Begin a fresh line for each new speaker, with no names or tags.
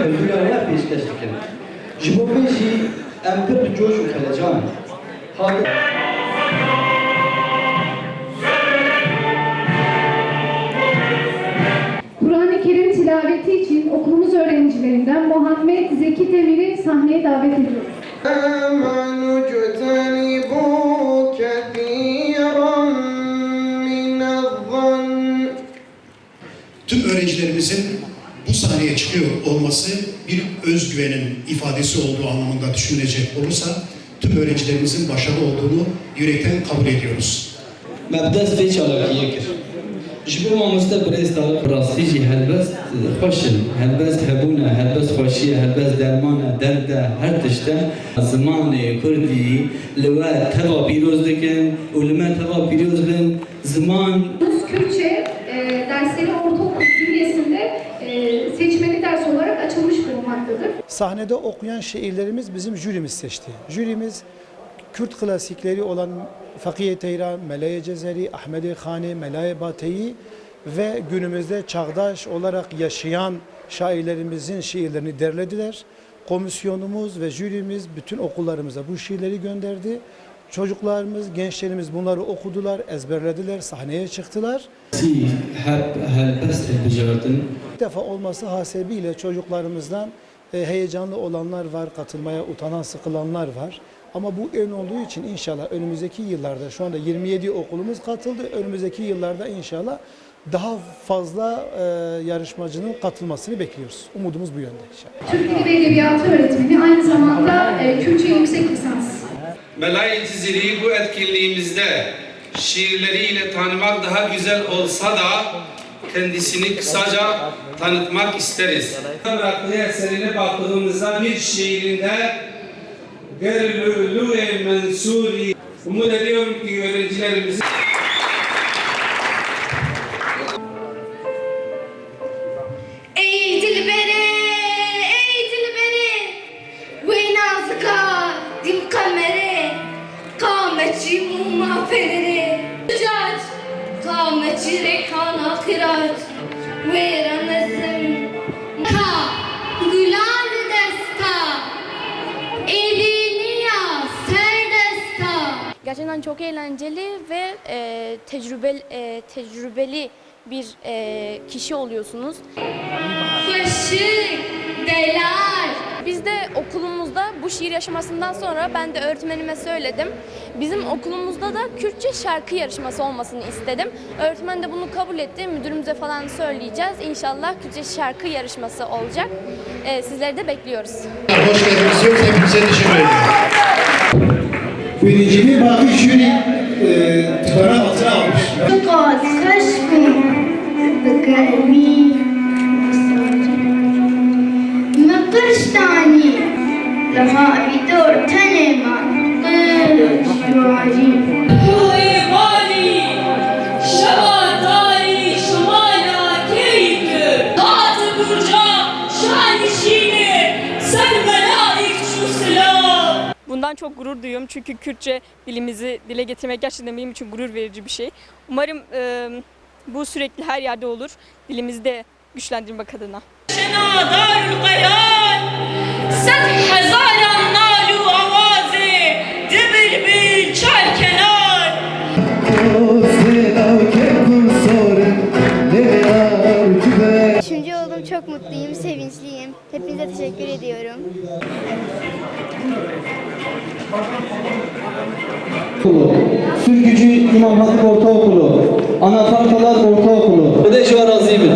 özgürlüğe peşkeş dikin. Ji bo vê jî em pir bi coş û helecan hatin
Kur'an-ı Kerim tilaveti için okulumuz öğrencilerinden Muhammed Zeki Demir'i sahneye davet ediyoruz.
آمنوا اجتنبوا كثيرا من الظن
Tüm öğrencilerimizin bu sahneye çıkıyor olması bir özgüvenin ifadesi olduğu anlamında düşünülecek olursa tüm öğrencilerimizin başarılı olduğunu yürekten kabul ediyoruz.
mamoste birêz
Rastî jî helbest xweşin, helbest hebûne, helbest xweşiye, helbest dermane, derde, her tişte. Zimanê Kurdî li we teva pîroz dikin û li me teva pîroz bin ziman
Rus Kürtçe
Sahnede okuyan şiirlerimiz bizim jürimiz seçti. Jürimiz Kürt klasikleri olan Fakiye Teyran, Melaye Cezeri, Ahmedi Khani, Melaye Bateyi ve günümüzde çağdaş olarak yaşayan şairlerimizin şiirlerini derlediler. Komisyonumuz ve jürimiz bütün okullarımıza bu şiirleri gönderdi. Çocuklarımız, gençlerimiz bunları okudular, ezberlediler, sahneye çıktılar. İlk defa olması hasebiyle çocuklarımızdan heyecanlı olanlar var, katılmaya utanan, sıkılanlar var. Ama bu ön olduğu için inşallah önümüzdeki yıllarda, şu anda 27 okulumuz katıldı. Önümüzdeki yıllarda inşallah daha fazla e, yarışmacının katılmasını bekliyoruz. Umudumuz bu yönde inşallah.
Türk Dili ve Edebiyatı öğretmeni aynı zamanda e, Kürtçe yüksek lisans.
Melay Cizili'yi bu etkinliğimizde şiirleriyle tanımak daha güzel olsa da kendisini kısaca tanıtmak isteriz. Bıraktığı eserine baktığımızda bir şiirinde Gerlülü Mensuri. Umut ediyorum ki öğrencilerimizin
Ey dilberi, ey dilberi Ve nazıka dim kameri. Kametçi muma feneri Cac Kametçi rekana kıraç Ve ranazım Ka Gülal desta. Elini ya serdesta
Gerçekten çok eğlenceli ve e, tecrübeli, e, tecrübeli bir e, kişi oluyorsunuz.
Fışık Delar
Biz de okulumuzda şiir yaşamasından sonra ben de öğretmenime söyledim. Bizim okulumuzda da Kürtçe şarkı yarışması olmasını istedim. Öğretmen de bunu kabul etti. Müdürümüze falan söyleyeceğiz. İnşallah Kürtçe şarkı yarışması olacak. E, sizleri de bekliyoruz.
Hoş geldiniz diyoruz. Hepinize teşekkür ediyorum.
Birinciliği bakın jüri e, tıpana altına almış.
قد خشكم بقلبي ما قرشتاني لها بدور تنما قلش يعجب
Bundan çok gurur duyuyorum çünkü Kürtçe dilimizi dile getirmek gerçekten benim için gurur verici bir şey. Umarım e, bu sürekli her yerde olur. Dilimizi de güçlendirmek adına.
Çok mutluyum, sevinçliyim. Hepinize teşekkür ediyorum.
Sürgücü İmam Hatip Ortaokulu, Anafartalar Ortaokulu, Ödeş ve Razimin.